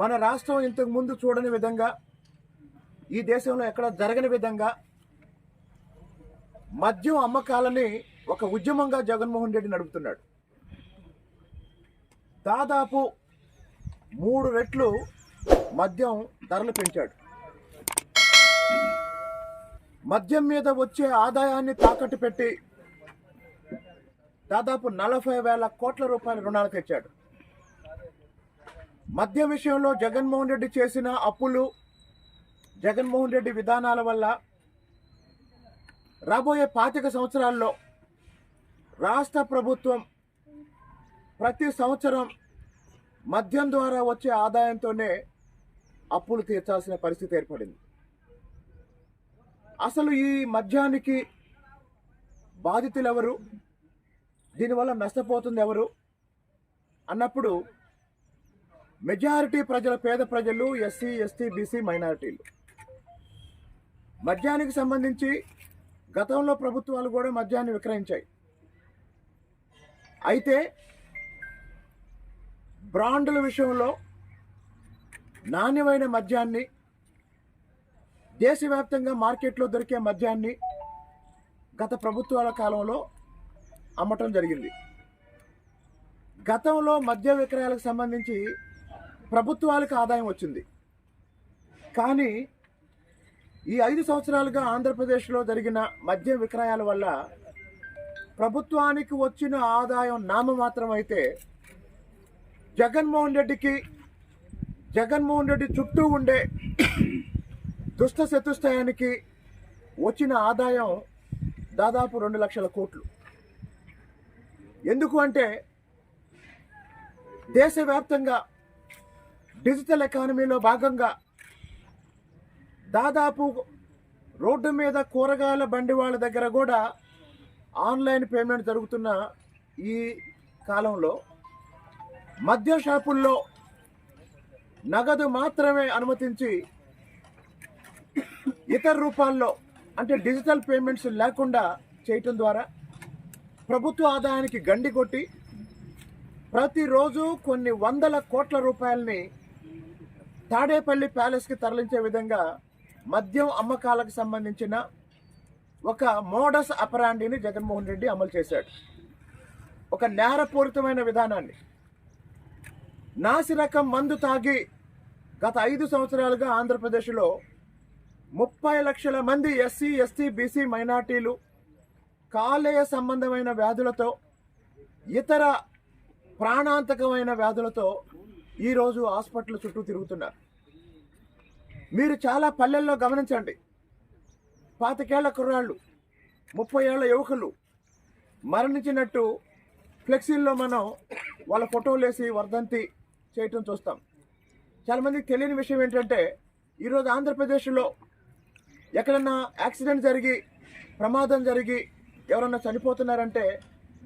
మన రాష్ట్రం ఇంతకు ముందు చూడని విధంగా ఈ దేశంలో ఎక్కడ జరగని విధంగా మద్యం అమ్మకాలని ఒక ఉద్యమంగా జగన్మోహన్ రెడ్డి నడుపుతున్నాడు. దాదాపు మూడు రెట్లు మద్యం ధరలు పెంచాడు. మద్యం మీద వచ్చే ఆదాయాన్ని తాకట్టు పెట్టి దాదాపు నలభై వేల కోట్ల రూపాయల రుణాలకు తెచ్చాడు. మద్యం విషయంలో జగన్మోహన్ రెడ్డి చేసిన అప్పులు జగన్మోహన్ రెడ్డి విధానాల వల్ల రాబోయే పాతిక సంవత్సరాల్లో రాష్ట్ర ప్రభుత్వం ప్రతి సంవత్సరం మద్యం ద్వారా వచ్చే ఆదాయంతోనే అప్పులు తీర్చాల్సిన పరిస్థితి ఏర్పడింది. అసలు ఈ మద్యానికి బాధితులు ఎవరు దీనివల్ల నష్టపోతుంది ఎవరు అన్నప్పుడు మెజారిటీ ప్రజల పేద ప్రజలు ఎస్సీ ఎస్టీ బీసీ మైనారిటీలు. మద్యానికి సంబంధించి గతంలో ప్రభుత్వాలు కూడా మద్యాన్ని విక్రయించాయి. అయితే బ్రాండ్ల విషయంలో నాణ్యమైన మద్యాన్ని దేశవ్యాప్తంగా మార్కెట్లో దొరికే మద్యాన్ని గత ప్రభుత్వాల కాలంలో అమ్మటం జరిగింది. గతంలో మద్య విక్రయాలకు సంబంధించి ప్రభుత్వాలకు ఆదాయం వచ్చింది. కానీ ఈ ఐదు సంవత్సరాలుగా ఆంధ్రప్రదేశ్లో జరిగిన మద్య విక్రయాల వల్ల ప్రభుత్వానికి వచ్చిన ఆదాయం నామమాత్రం అయితే జగన్మోహన్ రెడ్డికి జగన్మోహన్ రెడ్డి చుట్టూ ఉండే దుష్ట చతుష్టయానికి వచ్చిన ఆదాయం దాదాపు రెండు లక్షల కోట్లు. ఎందుకు అంటే దేశవ్యాప్తంగా డిజిటల్ ఎకానమీలో భాగంగా దాదాపు రోడ్డు మీద కూరగాయల బండి వాళ్ళ దగ్గర కూడా ఆన్లైన్ పేమెంట్ జరుగుతున్న ఈ కాలంలో మద్య షాపుల్లో నగదు మాత్రమే అనుమతించి ఇతర రూపాల్లో అంటే డిజిటల్ పేమెంట్స్ లేకుండా చేయటం ద్వారా ప్రభుత్వ ఆదాయానికి గండి కొట్టి ప్రతిరోజు కొన్ని వందల కోట్ల రూపాయలని తాడేపల్లి ప్యాలెస్కి తరలించే విధంగా మద్యం అమ్మకాలకు సంబంధించిన ఒక మోడస్ అపరాండిని జగన్మోహన్ రెడ్డి అమలు చేశాడు. ఒక నేరపూరితమైన విధానాన్ని. నాసిరకం మందు తాగి గత ఐదు సంవత్సరాలుగా ఆంధ్రప్రదేశ్లో ముప్పై లక్షల మంది ఎస్సీ ఎస్టీ బీసీ మైనార్టీలు కాలేయ సంబంధమైన వ్యాధులతో ఇతర ప్రాణాంతకమైన వ్యాధులతో ఈరోజు హాస్పిటల్ చుట్టూ తిరుగుతున్నారు. మీరు చాలా పల్లెల్లో గమనించండి. పాతికేళ్ళ కుర్రాళ్ళు ముప్పై ఏళ్ళ యువకులు మరణించినట్టు ఫ్లెక్సీల్లో మనం వాళ్ళ ఫోటోలు వేసి వర్ధంతి చేయటం చూస్తాం. చాలామందికి తెలియని విషయం ఏంటంటే ఈరోజు ఆంధ్రప్రదేశ్లో ఎక్కడన్నా యాక్సిడెంట్ జరిగి ప్రమాదం జరిగి ఎవరన్నా చనిపోతున్నారంటే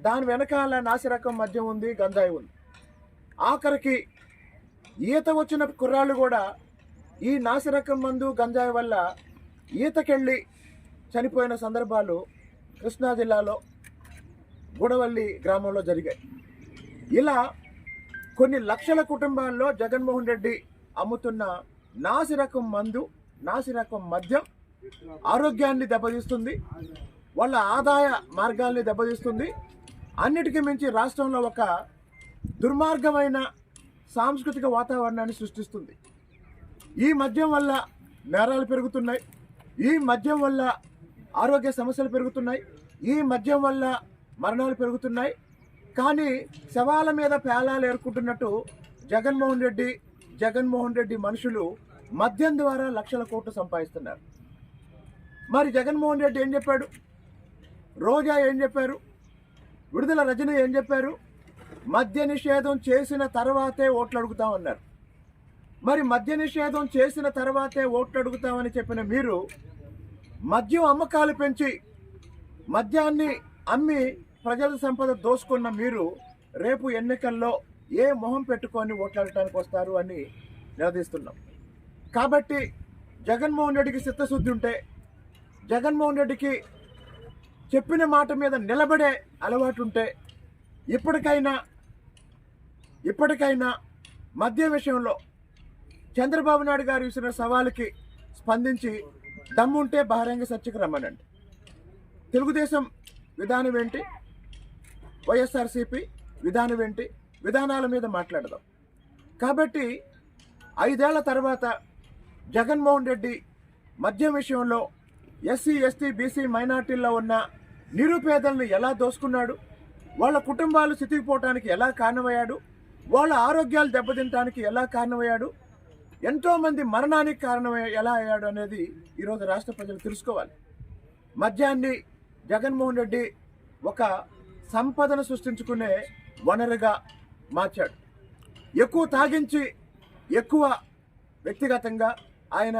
దాని వెనకాల నాసిరకం మద్యం ఉంది గంజాయి ఉంది. ఆఖరికి ఈత వచ్చిన కుర్రాళ్ళు కూడా ఈ నాసిరకం మందు గంజాయి వల్ల ఈతకెళ్ళి చనిపోయిన సందర్భాలు కృష్ణా జిల్లాలో గూడవల్లి గ్రామంలో జరిగాయి. ఇలా కొన్ని లక్షల కుటుంబాల్లో జగన్మోహన్ రెడ్డి అమ్ముతున్న నాసిరకం మందు నాసిరకం మద్యం ఆరోగ్యాన్ని దెబ్బతీస్తుంది వాళ్ళ ఆదాయ మార్గాల్ని దెబ్బతీస్తుంది అన్నిటికీ మించి రాష్ట్రంలో ఒక దుర్మార్గమైన సాంస్కృతిక వాతావరణాన్ని సృష్టిస్తుంది. ఈ మద్యం వల్ల నేరాలు పెరుగుతున్నాయి. ఈ మద్యం వల్ల ఆరోగ్య సమస్యలు పెరుగుతున్నాయి. ఈ మద్యం వల్ల మరణాలు పెరుగుతున్నాయి. కానీ శవాల మీద పేలాలు ఏర్కొంటున్నట్టు జగన్మోహన్ రెడ్డి జగన్మోహన్ రెడ్డి మనుషులు మద్యం ద్వారా లక్షల కోట్లు సంపాదిస్తున్నారు. మరి జగన్మోహన్ రెడ్డి ఏం చెప్పాడు? రోజా ఏం చెప్పారు? విడుదల రజని ఏం చెప్పారు? మద్య నిషేధం చేసిన తర్వాతే ఓట్లు అడుగుతామన్నారు మరి మద్య నిషేధం చేసిన తర్వాతే ఓట్లు అడుగుతామని చెప్పిన మీరు మద్యం అమ్మకాలు పెంచి మద్యాన్ని అమ్మి ప్రజల సంపద దోసుకున్న మీరు రేపు ఎన్నికల్లో ఏ మొహం పెట్టుకొని ఓట్లాడటానికి వస్తారు అని నిలదీస్తున్నాం. కాబట్టి జగన్మోహన్ రెడ్డికి చిత్తశుద్ధి ఉంటే జగన్మోహన్ రెడ్డికి చెప్పిన మాట మీద నిలబడే అలవాటు ఉంటే ఇప్పటికైనా ఇప్పటికైనా మద్యం విషయంలో చంద్రబాబు నాయుడు గారు ఇచ్చిన సవాలుకి స్పందించి దమ్ముంటే బహిరంగ చర్చకు రమ్మనండి. తెలుగుదేశం విధానం ఏంటి? వైఎస్ఆర్సీపీ విధానం ఏంటి? విధానాల మీద మాట్లాడదాం. కాబట్టి ఐదేళ్ళ తర్వాత జగన్మోహన్ రెడ్డి మద్యం విషయంలో ఎస్సీ ఎస్టీ బీసీ మైనార్టీల్లో ఉన్న నిరుపేదలను ఎలా దోసుకున్నాడు? వాళ్ళ కుటుంబాలు చితికిపోవటానికి ఎలా కారణమయ్యాడు? వాళ్ళ ఆరోగ్యాలు దెబ్బతింటానికి ఎలా కారణమయ్యాడు? ఎంతోమంది మరణానికి కారణం ఎలా అయ్యాడు అనేది ఈరోజు రాష్ట్ర ప్రజలు తెలుసుకోవాలి. మద్యాన్ని జగన్మోహన్ రెడ్డి ఒక సంపదను సృష్టించుకునే వనరుగా మార్చాడు. ఎక్కువ తాగించి ఎక్కువ వ్యక్తిగతంగా ఆయన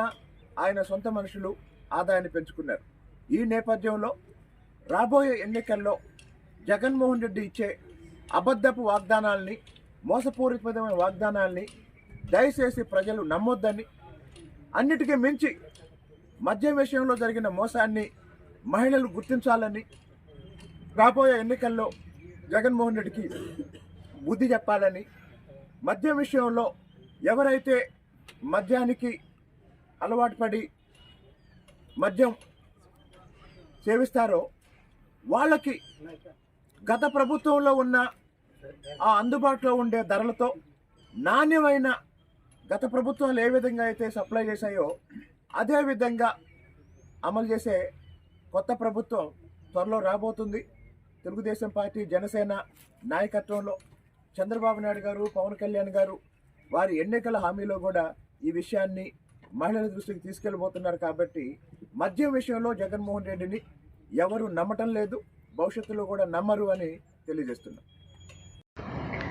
ఆయన సొంత మనుషులు ఆదాయాన్ని పెంచుకున్నారు. ఈ నేపథ్యంలో రాబోయే ఎన్నికల్లో జగన్మోహన్ రెడ్డి ఇచ్చే అబద్ధపు వాగ్దానాల్ని మోసపూరితమైన వాగ్దానాల్ని దయచేసి ప్రజలు నమ్మొద్దని అన్నిటికీ మించి మద్యం విషయంలో జరిగిన మోసాన్ని మహిళలు గుర్తించాలని రాబోయే ఎన్నికల్లో జగన్మోహన్ రెడ్డికి బుద్ధి చెప్పాలని మద్యం విషయంలో ఎవరైతే మద్యానికి అలవాటు పడి మద్యం సేవిస్తారో వాళ్ళకి గత ప్రభుత్వంలో ఉన్న ఆ అందుబాటులో ఉండే ధరలతో నాణ్యమైన గత ప్రభుత్వాలు ఏ విధంగా అయితే సప్లై చేశాయో అదే విధంగా అమలు చేసే కొత్త ప్రభుత్వం త్వరలో రాబోతుంది. తెలుగుదేశం పార్టీ జనసేన నాయకత్వంలో చంద్రబాబు నాయుడు గారు పవన్ కళ్యాణ్ గారు వారి ఎన్నికల హామీలో కూడా ఈ విషయాన్ని మహిళల దృష్టికి తీసుకెళ్ళబోతున్నారు కాబట్టి మద్యం విషయంలో జగన్మోహన్ రెడ్డిని ఎవరు నమ్మటం లేదు భవిష్యత్తులో కూడా నమ్మరు అని తెలియజేస్తున్నారు